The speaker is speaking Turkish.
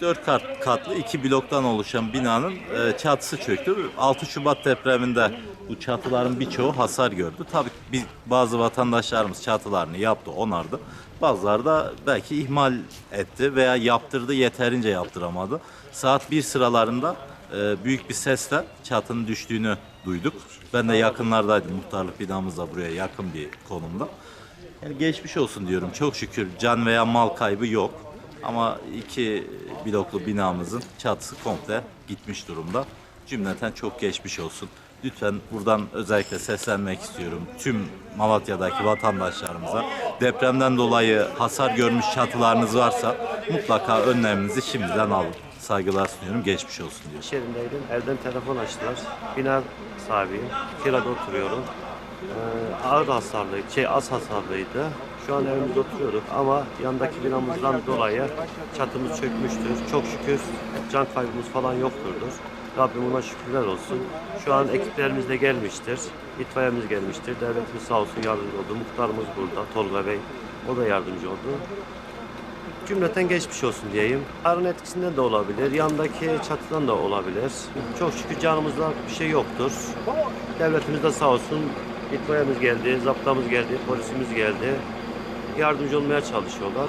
Dört kat, katlı iki bloktan oluşan binanın e, çatısı çöktü. 6 Şubat depreminde bu çatıların birçoğu hasar gördü. Tabii biz, bazı vatandaşlarımız çatılarını yaptı, onardı. Bazıları da belki ihmal etti veya yaptırdı yeterince yaptıramadı. Saat bir sıralarında e, büyük bir sesle çatının düştüğünü duyduk. Ben de yakınlardaydım. Muhtarlık binamız da buraya yakın bir konumda. Yani geçmiş olsun diyorum. Çok şükür can veya mal kaybı yok. Ama iki bloklu binamızın çatısı komple gitmiş durumda. Cümleten çok geçmiş olsun. Lütfen buradan özellikle seslenmek istiyorum. Tüm Malatya'daki vatandaşlarımıza depremden dolayı hasar görmüş çatılarınız varsa mutlaka önleminizi şimdiden alın. Saygılar sunuyorum. Geçmiş olsun diyorum. İş yerindeydim. Evden telefon açtılar. Bina sahibiyim. Kirada oturuyorum. Ee, ağır hasarlıydı, şey az hasarlıydı. Şu an evimizde oturuyorduk ama yandaki binamızdan dolayı çatımız çökmüştür. Çok şükür can kaybımız falan yokturdur. Rabbim ona şükürler olsun. Şu an ekiplerimiz de gelmiştir. İtfaiyemiz gelmiştir. Devletimiz sağ olsun yardımcı oldu. Muhtarımız burada, Tolga Bey. O da yardımcı oldu. Cümleten geçmiş olsun diyeyim. Harın etkisinden de olabilir, yandaki çatıdan da olabilir. Çok şükür canımızda bir şey yoktur. Devletimiz de sağ olsun. İtfaiyemiz geldi, zaptamız geldi, polisimiz geldi. Yardımcı olmaya çalışıyorlar.